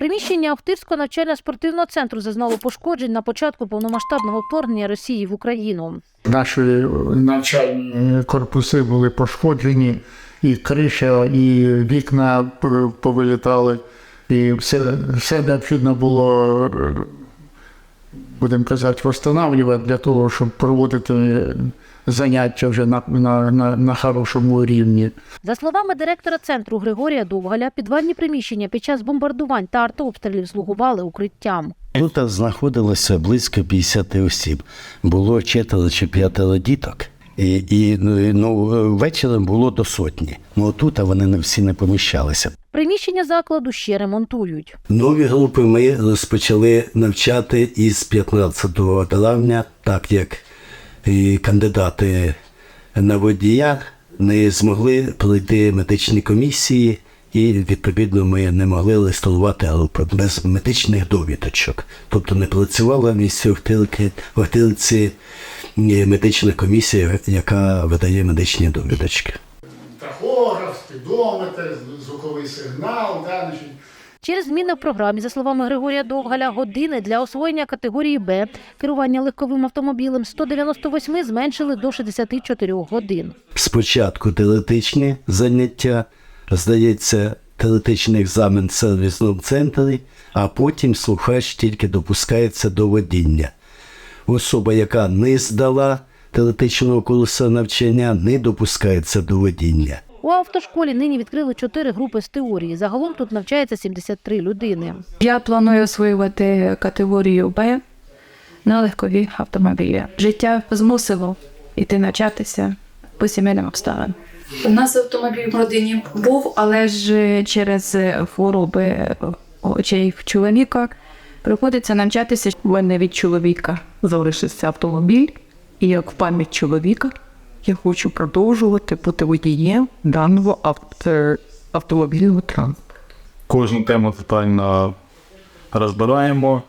Приміщення Охтирського навчально-спортивного центру зазнало пошкоджень на початку повномасштабного вторгнення Росії в Україну. Наші навчальні корпуси були пошкоджені, і криша, і вікна повилітали, і все, все необхідно було, будемо казати, встановлювати для того, щоб проводити заняття вже на, на, на, на хорошому рівні. За словами директора центру Григорія Довгаля, підвальні приміщення під час бомбардувань та артобстрілів слугували укриттям. Тут знаходилося близько 50 осіб. Було четверо чи п'ятеро діток. І, і ну, і, ну, ввечері було до сотні. Ну тут вони не всі не поміщалися. Приміщення закладу ще ремонтують. Нові групи ми розпочали навчати із 15 травня, так як і кандидати на водія не змогли пройти медичні комісії, і відповідно ми не могли листувати без медичних довідочок. Тобто не працювала в місті в Охтирці е, медична комісія, яка видає медичні довідочки. Тахограф, спідометр, звуковий сигнал, да, Через зміни в програмі, за словами Григорія Довгаля, години для освоєння категорії Б керування легковим автомобілем з 198 зменшили до 64 годин. Спочатку теоретичні заняття, здається, теоретичний екзамен в сервісному центрі, а потім слухач тільки допускається до водіння. Особа, яка не здала теоретичного курсу навчання, не допускається до водіння. У автошколі нині відкрили чотири групи з теорії. Загалом тут навчається 73 людини. Я планую освоювати категорію Б на легкові автомобілі. Життя змусило йти навчатися по сімейним обставинам. У нас автомобіль в родині був, але ж через хвороби очей в чоловіка приходиться навчатися. У мене від чоловіка залишився автомобіль, і як в пам'ять чоловіка я хочу продовжувати бути водієм даного авто- автомобільного транспорту. Кожну тему детально розбираємо,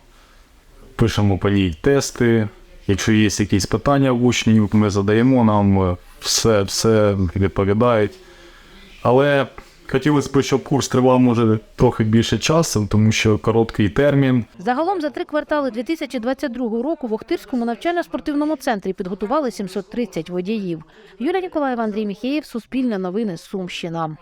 пишемо по ній тести. Якщо є якісь питання в учнів, ми задаємо нам е, все, все відповідають. Але хотілося б, щоб курс тривав може трохи більше часу, тому що короткий термін. Загалом за три квартали 2022 року в Охтирському навчально-спортивному центрі підготували 730 водіїв. Юлія Ніколаєва, Андрій Міхеєв, Суспільне новини, Сумщина.